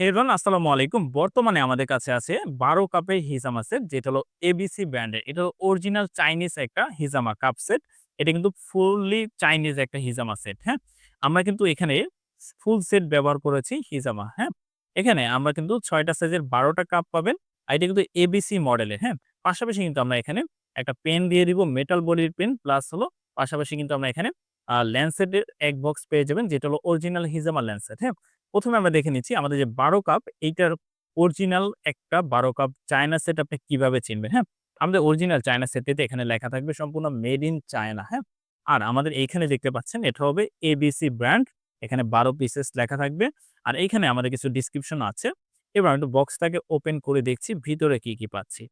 Everyone আসসালামু আলাইকুম। বর্তমানে আমাদের কাছে আছে ১২ কাপের হিজামা সেট যেটা হলো এবিসি ব্র্যান্ডের। এটা হলো অরিজিনাল চাইনিজ একটা হিজামা কাপ সেট। এটা কিন্তু ফুললি চাইনিজ একটা হিজামা সেট, হ্যাঁ? আমরা কিন্তু এখানে ফুল সেট ব্যবহার করেছি হিজামা, হ্যাঁ? এখানে আমরা কিন্তু ৬ টা সাইজের ১২ টা কাপ পাবেন। আর এটা কিন্তু এবিসি মডেলের, হ্যাঁ? পাশাপাশি কিন্তু আমরা এখানে একটা পেন দিয়ে দিব মেটাল বডির পেন প্লাস হলো পাশাপাশি কিন্তু আমরা এখানে আ ল্যান্ডসেটের এক বক্স পেয়ে যাবেন যেটা হলো অরিজিনাল হিজামা ল্যান্ডসেট, হ্যাঁ? ১ম এ আমরা দেখে নিচ্ছি আমাদের যে ১২ কাপ এইটার অরিজিনাল একটা ১২ কাপ চায়না সেট আপনি কীভাবে চিনবেন, হ্যাঁ? আমাদের অরিজিনাল চায়না সেটটিতে এখানে লেখা থাকবে সম্পূর্ণ মেড ইন চায়না, হ্যাঁ? আর আমাদের এইখানে দেখতে পাচ্ছেন এটা হবে এবিসি ব্র্যান্ড। এখানে ১২ পিসেস লেখা থাকবে। আর এইখানে আমাদের কিছু ডেসক্রিপশন আছে। এবার একটু বক্সটাকে ওপেন করে দেখছি ভিতরে কি, কি পাচ্ছি।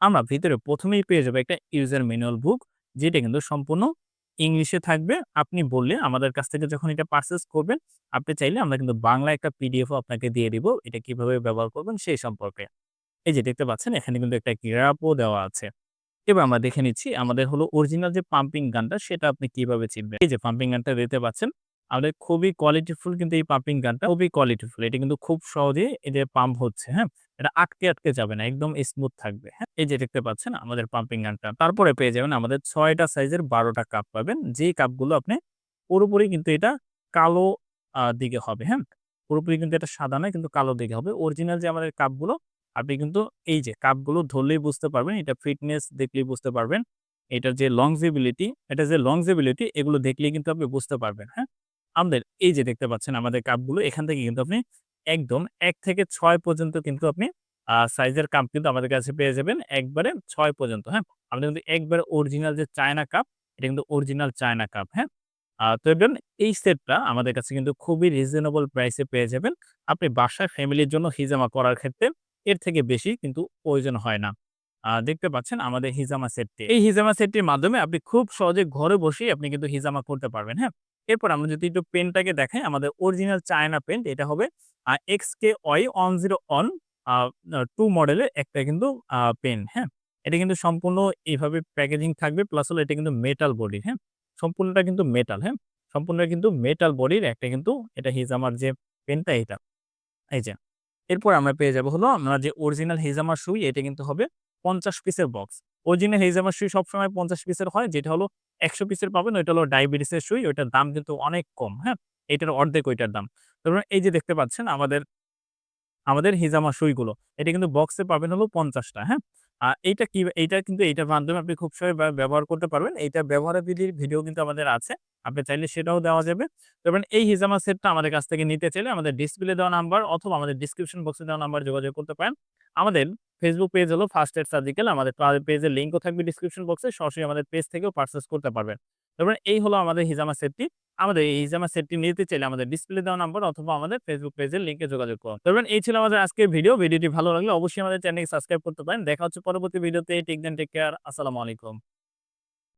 আমরা ভিতরে প্রথমেই পেয়ে যাব একটা ইউজার ম্যানুয়াল বুক যেটা কিন্তু সম্পূর্ণ ইংলিশে থাকবে। আপনি বললে আমাদের কাছ থেকে যখন এটা পারচেজ করবেন, আপনি চাইলে আমরা কিন্তু বাংলা একটা পিডিএফ ও আপনাকে দিয়ে দিব। এটা কীভাবে ব্যবহার করবেন সেই সম্পর্কে। এই যে দেখতে পাচ্ছেন এখানে কিন্তু একটা গ্রাফও দেওয়া আছে। এবার আমরা দেখে নিচ্ছি আমাদের হলো অরিজিনাল যে পাম্পিং গানটা সেটা আপনি কীভাবে চিনবেন। এই যে পাম্পিং গানটা দেখতে পাচ্ছেন। আমাদের খুবই কোয়ালিটিফুল কিন্তু এই পাম্পিং গানটা খুবই কোয়ালিটিফুল। এটা কিন্তু খুব সহজেই এই যে পাম্প হচ্ছে, হ্যাঁ? এটা আটকে, আটকে যাবে না। একদম স্মুথ থাকবে, হ্যাঁ? এই যে দেখতে পাচ্ছেন আমাদের পাম্পিং গানটা। তারপরে পেয়ে যাবেন আমাদের ৬ টা সাইজের ১২ টা কাপ পাবেন। যেই কাপগুলো আপনি পুরোপুরি কিন্তু এটা কালো দিকে হবে, হ্যাঁ? পুরোপুরি কিন্তু এটা সাদা নয় কিন্তু কালো দিকে হবে। অরিজিনাল যে আমাদের কাপগুলো আপনি কিন্তু এই যে কাপগুলো ধরলেই বুঝতে পারবেন। এটা ফিটনেস দেখলেই বুঝতে পারবেন। এটার যে লংজিবিলিটি, এটার যে লংজিবিলিটি এগুলো দেখলেই কিন্তু আপনি বুঝতে পারবেন, হ্যাঁ? আমাদের এই যে দেখতে পাচ্ছেন আমাদের কাপগুলো এখান থেকে কিন্তু আপনি একদম এক থেকে ছয় পর্যন্ত কিন্তু আপনি সাইজের কাপ কিন্তু আমাদের কাছে পেয়ে যাবেন একবারে ছয় পর্যন্ত, হ্যাঁ? আপনি কিন্তু একবারে অরিজিনাল যে চায়না কাপ, এটা কিন্তু অরিজিনাল চায়না কাপ, হ্যাঁ? তো এবার এই সেটটা আমাদের কাছে কিন্তু খুবই রিজনেবল প্রাইসে পেয়ে যাবেন। আপনি বাসায় ফ্যামিলির জন্য হিজামা করার ক্ষেত্রে এর থেকে বেশি কিন্তু প্রয়োজন হয় না। দেখতে পাচ্ছেন আমাদের হিজামা সেটটি। এই হিজামা সেটটির মাধ্যমে আপনি খুব সহজে ঘরে বসেই আপনি কিন্তু হিজামা করতে পারবেন, হ্যাঁ? এরপর আমরা যদি একটু পেনটাকে দেখাই আমাদের অরিজিনাল চায়না পেন এটা হবে আ XKY 101 আ আ 2 মডেলের একটা কিন্তু পেন, হ্যাঁ? এটা কিন্তু সম্পূর্ণ এইভাবে প্যাকেজিং থাকবে প্লাস হলো এটা কিন্তু মেটাল বডির, হ্যাঁ? সম্পূর্ণটা কিন্তু মেটাল, হ্যাঁ? সম্পূর্ণ কিন্তু মেটাল বডির একটা কিন্তু এটা হিজামার যে পেনটা এটা। এই যে। এরপর আমরা পেয়ে যাব হলো আমরা যে অরিজিনাল হিজামার সুই এটা কিন্তু হবে ৫০ পিসের বক্স। অরিজিনাল হিজামার সুই সবসময় ৫০ পিসের হয় যেটা হলো ১০০ পিসের পাবেন ওইটা হলো ডায়াবেটিসের সুই ওইটার দাম কিন্তু অনেক কম, হ্যাঁ? এটার অর্ধেক ওইটার দাম। তারপরে এই যে দেখতে পাচ্ছেন আমাদের আমাদের হিজামা সুইগুলো। এটা কিন্তু বক্সে পাবেন হলো পঞ্চাশটা হ্যাঁ? আ এইটা কি এইটা কিন্তু এইটার মাধ্যমে আপনি খুব সহজে ব্যবহার করতে পারবেন। এইটা ব্যবহারের ভিডিও কিন্তু আমাদের আছে। আপনি চাইলে সেটাও দেওয়া যাবে। তারপরে এই হিজামা সেটটা আমাদের কাছ থেকে নিতে চাইলে আমাদের ডিসপ্লে দেওয়া নাম্বার অথবা আমাদের ডেসক্রিপশন বক্সে দেওয়া নাম্বারে যোগাযোগ করতে পারেন। আমাদের ফেসবুক পেজ হলো ফার্স্ট এড সার্জিক্যাল আমাদের পেজের লিঙ্কও থাকবে ডেসক্রিপশন বক্সে। সরাসরি আমাদের পেজ থেকেও পারচেজ করতে পারবেন। তারপরে এই হলো আমাদের হিজামা সেটটি। আমাদের এই হিজামা সেটটি নিতে চাইলে আমাদের ডিসপ্লে দেওয়া নাম্বার অথবা আমাদের ফেসবুক পেজের লিঙ্কে যোগাযোগ করুন। তারপরে এই ছিল আমাদের আজকের ভিডিও। ভিডিওটি ভালো লাগলে অবশ্যই আমাদের চ্যানেলকে সাবস্ক্রাইব করতে পারেন। দেখা হচ্ছে পরবর্তী ভিডিওতে। Take then take care. আসসালামু আলাইকুম।